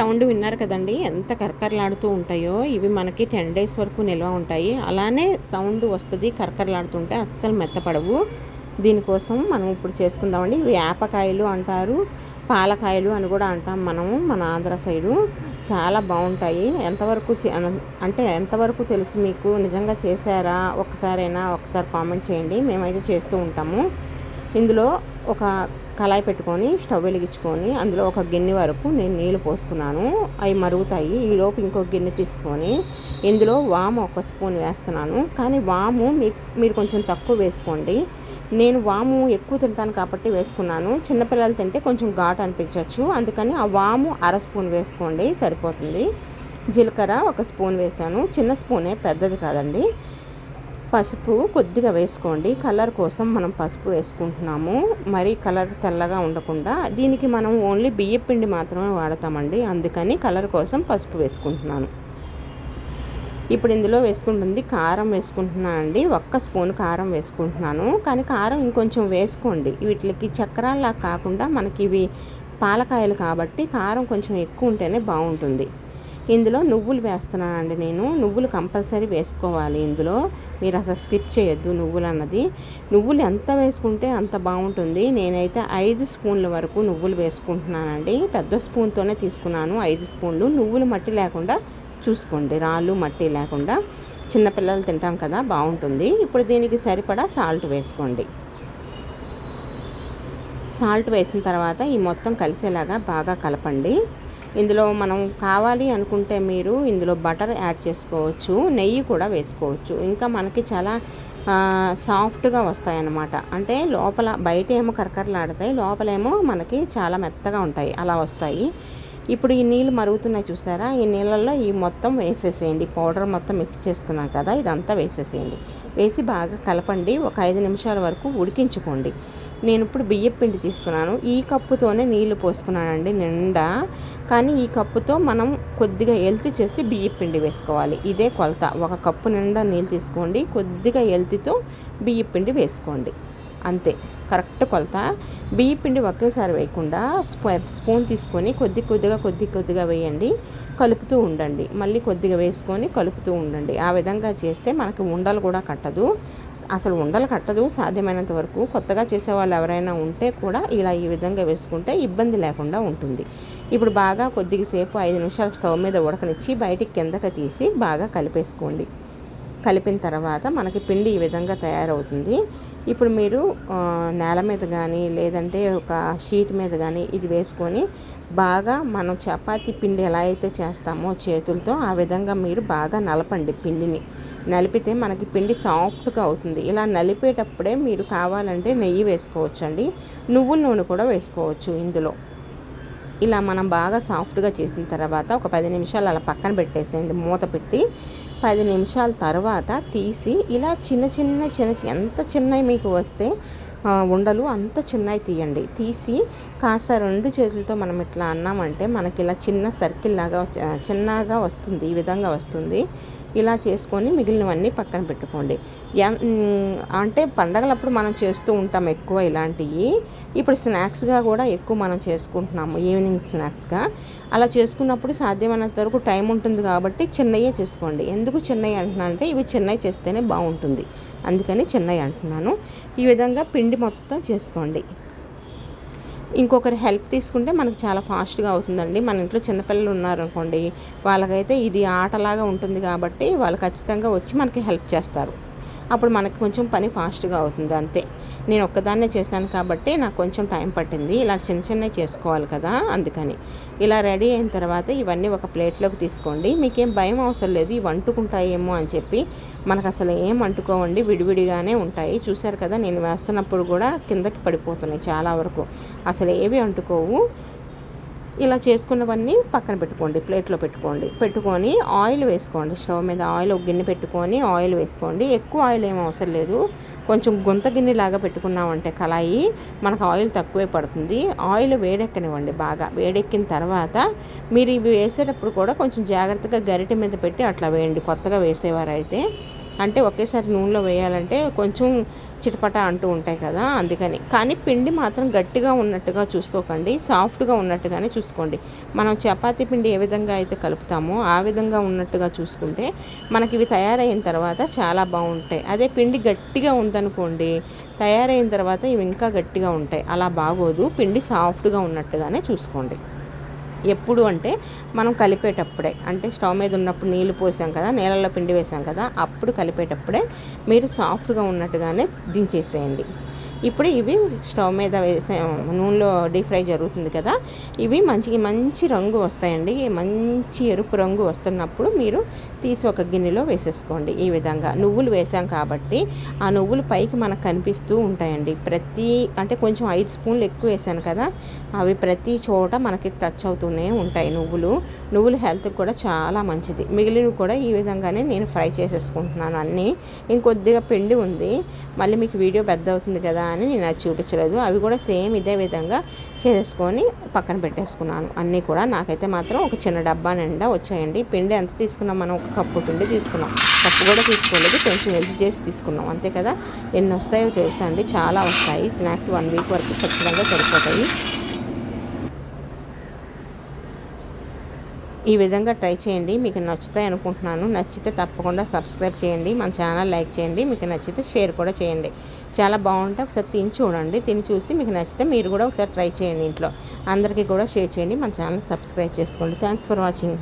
Sound విన్నారు కదండి. ఎంత కరకరలాడుతూ ఉంటాయో. ఇవి మనకి టెన్ డేస్ వరకు నిల్వ ఉంటాయి. అలానే సౌండ్ వస్తుంది కరకరలాడుతుంటే అస్సలు మెత్తపడవు. దీనికోసం మనం ఇప్పుడు చేసుకుందామండి. ఇవి వేపకాయలు అంటారు పాలకాయలు అని కూడా అంటాం మనము మన ఆంధ్ర సైడు. చాలా బాగుంటాయి. ఎంతవరకు చే- అంటే ఎంతవరకు తెలుసు మీకు? నిజంగా చేశారా? ఒక్కసారైనా ఒకసారి కామెంట్ చేయండి. మేమైతే చేస్తూ ఉంటాము. ఇందులో ఒక కళాయి పెట్టుకొని స్టవ్ వెలిగించుకొని అందులో ఒక గిన్నె వరకు నేను నీళ్ళు పోసుకున్నాను. అవి మరుగుతాయి. ఈలోపు ఇంకో గిన్నె తీసుకొని ఇందులో వాము ఒక స్పూన్ వేస్తున్నాను. కానీ వాము మీ మీరు కొంచెం తక్కువ వేసుకోండి. నేను వాము ఎక్కువ తింటాను కాబట్టి వేసుకున్నాను. చిన్నపిల్లలు తింటే కొంచెం ఘాటు అనిపించవచ్చు అందుకని ఆ వాము అర స్పూన్ వేసుకోండి. సరిపోతుంది. జీలకర్ర ఒక స్పూన్ వేసాను చిన్న స్పూనే పెద్దది కాదండి. పసుపు కొద్దిగా వేసుకోండి. కలర్ కోసం మనం పసుపు వేసుకుంటున్నాము. మరి కలర్ తెల్లగా ఉండకుండా దీనికి మనం ఓన్లీ బియ్య పిండి మాత్రమే వాడతామండి. అందుకని కలర్ కోసం పసుపు వేసుకుంటున్నాను. ఇప్పుడు ఇందులో వేసుకుంటుంది కారం వేసుకుంటున్నానండి ఒక్క స్పూన్ కారం వేసుకుంటున్నాను. కానీ కారం ఇంకొంచెం వేసుకోండి. వీటికి చక్రాల్లా కాకుండా మనకి ఇవి పాలకాయలు కాబట్టి కారం కొంచెం ఎక్కువ ఉంటేనే బాగుంటుంది. ఇందులో నువ్వులు వేస్తున్నానండి నేను. నువ్వులు కంపల్సరీ వేసుకోవాలి ఇందులో. మీరు అసలు స్కిప్ చేయొద్దు నువ్వులు అన్నది నువ్వులు ఎంత వేసుకుంటే అంత బాగుంటుంది. నేనైతే ఐదు స్పూన్ల వరకు నువ్వులు వేసుకుంటున్నానండి. పెద్ద స్పూన్తోనే తీసుకున్నాను. ఐదు స్పూన్లు. నువ్వులు మట్టి లేకుండా చూసుకోండి. రాళ్ళు మట్టి లేకుండా. చిన్నపిల్లలు తింటాం కదా బాగుంటుంది. ఇప్పుడు దీనికి సరిపడా సాల్ట్ వేసుకోండి. సాల్ట్ వేసిన తర్వాత ఈ మొత్తం కలిసేలాగా బాగా కలపండి. ఇందులో మనం కావాలి అనుకుంటే మీరు ఇందులో బటర్ యాడ్ చేసుకోవచ్చు నెయ్యి కూడా వేసుకోవచ్చు. ఇంకా మనకి చాలా సాఫ్ట్గా వస్తాయి అన్నమాట అంటే లోపల బయట ఏమో కరకరలాడతాయి లోపలేమో మనకి చాలా మెత్తగా ఉంటాయి అలా వస్తాయి. ఇప్పుడు ఈ నీళ్ళు మరుగుతున్నాయి చూసారా? ఈ నీళ్ళల్లో ఈ మొత్తం వేసేసేయండి. పౌడర్ మొత్తం మిక్స్ చేసుకున్నాం కదా ఇదంతా వేసేసేయండి. వేసి బాగా కలపండి. ఒక ఐదు నిమిషాల వరకు ఉడికించుకోండి. నేను ఇప్పుడు బియ్యపిండి తీసుకున్నాను. ఈ కప్పుతోనే నీళ్ళు పోసుకున్నానండి నిండా. కానీ ఈ కప్పుతో మనం కొద్దిగా ఎల్తి చేసి బియ్యపిండి వేసుకోవాలి. ఇదే కొలత. ఒక కప్పు నిండా నీళ్ళు తీసుకోండి కొద్దిగా ఎల్తితో బియ్యపిండి వేసుకోండి. అంతే. కరెక్ట్ కొలత. బియ్యపిండి ఒకేసారి వేయకుండా స్పూన్ తీసుకొని కొద్ది కొద్దిగా కొద్ది కొద్దిగా వేయండి. కలుపుతూ ఉండండి. మళ్ళీ కొద్దిగా వేసుకొని కలుపుతూ ఉండండి. ఆ విధంగా చేస్తే మనకి ఉండలు కూడా కట్టదు. అసలు ఉండలు కట్టదు సాధ్యమైనంత వరకు కొత్తగా చేసే వాళ్ళు ఎవరైనా ఉంటే కూడా ఇలా ఈ విధంగా వేసుకుంటే ఇబ్బంది లేకుండా ఉంటుంది. ఇప్పుడు బాగా కొద్దిగా సేపు ఐదు నిమిషాలు స్టవ్ మీద ఉడకనిచ్చి బయటికి కిందకి తీసి బాగా కలిపేసుకోండి. కలిపిన తర్వాత మనకి పిండి ఈ విధంగా తయారవుతుంది. ఇప్పుడు మీరు నేల మీద కానీ లేదంటే ఒక షీట్ మీద కానీ ఇది వేసుకొని బాగా మనం చపాతి పిండి ఎలా అయితే చేస్తామో చేతులతో ఆ విధంగా మీరు బాగా నలపండి పిండిని. నలిపితే మనకి పిండి సాఫ్ట్గా అవుతుంది. ఇలా నలిపేటప్పుడే మీరు కావాలంటే నెయ్యి వేసుకోవచ్చండి. నువ్వుల నూనె కూడా వేసుకోవచ్చు ఇందులో. ఇలా మనం బాగా సాఫ్ట్గా చేసిన తర్వాత ఒక పది నిమిషాలు అలా పక్కన పెట్టేసేయండి మూత పెట్టి. పది నిమిషాల తర్వాత తీసి ఇలా చిన్న చిన్న చిన్న ఎంత చిన్నవి మీకు వస్తే ఉండలు అంత చిన్నవి తీయండి. తీసి కాస్త రెండు చేతులతో మనం ఇట్లా అన్నామంటే మనకి ఇలా చిన్న సర్కిల్ లాగా చిన్నగా వస్తుంది ఈ విధంగా వస్తుంది. ఇలా చేసుకొని మిగిలినవన్నీ పక్కన పెట్టుకోండి. అంటే పండగలప్పుడు మనం చేస్తూ ఉంటాం ఎక్కువ ఇలాంటివి ఇప్పుడు స్నాక్స్గా కూడా ఎక్కువ మనం చేసుకుంటున్నాము ఈవినింగ్ స్నాక్స్గా. అలా చేసుకున్నప్పుడు సాధ్యమైనంత వరకు టైం ఉంటుంది కాబట్టి చిన్నయ్యే చేసుకోండి. ఎందుకు చిన్నవి అంటున్నా అంటే ఇవి చిన్నవి చేస్తేనే బాగుంటుంది. అందుకని చిన్నవి అంటున్నాను. ఈ విధంగా పిండి మొత్తం చేసుకోండి. ఇంకొకరి హెల్ప్ తీసుకుంటే మనకు చాలా ఫాస్ట్గా అవుతుందండి. మన ఇంట్లో చిన్నపిల్లలు ఉన్నారనుకోండి వాళ్ళకైతే ఇది ఆటలాగా ఉంటుంది కాబట్టి వాళ్ళు ఖచ్చితంగా వచ్చి మనకి హెల్ప్ చేస్తారు. అప్పుడు మనకి కొంచెం పని ఫాస్ట్గా అవుతుంది అంతే. నేను ఒక్కదాన్నే చేశాను కాబట్టి నాకు కొంచెం టైం పట్టింది. ఇలా చిన్న చిన్నవి చేసుకోవాలి కదా అందుకని. ఇలా రెడీ అయిన తర్వాత ఇవన్నీ ఒక ప్లేట్లోకి తీసుకోండి. మీకేం భయం అవసరం లేదు. ఇవి అంటుకుంటాయేమో అని చెప్పి మనకు అసలు ఏం అంటుకోవండి. విడివిడిగానే ఉంటాయి. చూశారు కదా నేను వేస్తున్నప్పుడు కూడా కిందకి పడిపోతున్నాయి చాలా వరకు. అసలు ఏవి అంటుకోవు. ఇలా చేసుకున్నవన్నీ పక్కన పెట్టుకోండి ప్లేట్లో పెట్టుకోండి. పెట్టుకొని ఆయిల్ వేసుకోండి స్టవ్ మీద ఆయిల్ ఒక గిన్నె పెట్టుకొని ఆయిల్ వేసుకోండి. ఎక్కువ ఆయిల్ ఏం అవసరం లేదు. కొంచెం గుంత గిన్నె లాగా పెట్టుకున్నామంటే కళాయి మనకు ఆయిల్ తక్కువే పడుతుంది. ఆయిల్ వేడెక్కనివ్వండి బాగా. వేడెక్కిన తర్వాత మీరు ఇవి వేసేటప్పుడు కూడా కొంచెం జాగ్రత్తగా గరిటె మీద పెట్టి అట్లా వేయండి. కొత్తగా వేసేవారైతే అంటే ఒకేసారి నూనెలో వేయాలంటే కొంచెం చిటపట అంటూ ఉంటాయి కదా అందుకని. కానీ పిండి మాత్రం గట్టిగా ఉన్నట్టుగా చూసుకోకండి సాఫ్ట్గా ఉన్నట్టుగానే చూసుకోండి. మనం చపాతి పిండి ఏ విధంగా అయితే కలుపుతామో ఆ విధంగా ఉన్నట్టుగా చూసుకుంటే మనకి ఇవి తయారైన తర్వాత చాలా బాగుంటాయి. అదే పిండి గట్టిగా ఉందనుకోండి తయారైన తర్వాత ఇవి ఇంకా గట్టిగా ఉంటాయి. అలా బాగోదు పిండి సాఫ్ట్గా ఉన్నట్టుగానే చూసుకోండి. ఎప్పుడు అంటే మనం కలిపేటప్పుడే. అంటే స్టవ్ మీద ఉన్నప్పుడు నీళ్ళు పోసాం కదా నీళ్ళల్లో పిండి వేసాం కదా అప్పుడు కలిపేటప్పుడే మీరు సాఫ్ట్గా ఉన్నట్టుగానే దించేసేయండి. ఇప్పుడు ఇవి స్టవ్ మీద వేసే నూనెలో డీప్ ఫ్రై జరుగుతుంది కదా ఇవి మంచి మంచి రంగు వస్తాయండి. మంచి ఎరుపు రంగు వస్తున్నప్పుడు మీరు తీసి ఒక గిన్నెలో వేసేసుకోండి. ఈ విధంగా నువ్వులు వేసాం కాబట్టి ఆ నువ్వులు పైకి మనకు కనిపిస్తూ ఉంటాయండి. ప్రతి అంటే కొంచెం ఐదు స్పూన్లు ఎక్కువ వేసాను కదా అవి ప్రతి చోట మనకి టచ్ అవుతూనే ఉంటాయి నువ్వులు. నువ్వులు హెల్త్కి కూడా చాలా మంచిది. మిగిలినవి కూడా ఈ విధంగానే నేను ఫ్రై చేసేసుకుంటున్నాను అన్నీ. ఇంకొద్దిగా పిండి ఉంది. మళ్ళీ మీకు వీడియో పెద్ద అవుతుంది కదా అని నేను అది చూపించలేదు. అవి కూడా సేమ్ ఇదే విధంగా చేసుకొని పక్కన పెట్టేసుకున్నాను. అన్నీ కూడా నాకైతే మాత్రం ఒక చిన్న డబ్బా నిండా వచ్చాయండి. పిండి ఎంత తీసుకున్నాం? మనం ఒక కప్పు పిండి తీసుకున్నాం. కప్పు కూడా తీసుకోలేదు. కొంచెం హెల్ప్ చేసి తీసుకున్నాం. అంతే కదా? ఎన్ని వస్తాయో తెలుసా అండి? చాలా వస్తాయి. స్నాక్స్ వన్ వీక్ వరకు ఖచ్చితంగా సరిపోతాయి. ఈ విధంగా ట్రై చేయండి. మీకు నచ్చుతాయి అనుకుంటున్నాను. నచ్చితే తప్పకుండా సబ్స్క్రైబ్ చేయండి. మన ఛానల్ లైక్ చేయండి. మీకు నచ్చితే షేర్ కూడా చేయండి. చాలా బాగుంటే ఒకసారి తిని చూడండి. తిని చూసి మీకు నచ్చితే మీరు కూడా ఒకసారి ట్రై చేయండి ఇంట్లో. అందరికీ కూడా షేర్ చేయండి. మన ఛానల్ సబ్స్క్రైబ్ చేసుకోండి. Thanks for watching.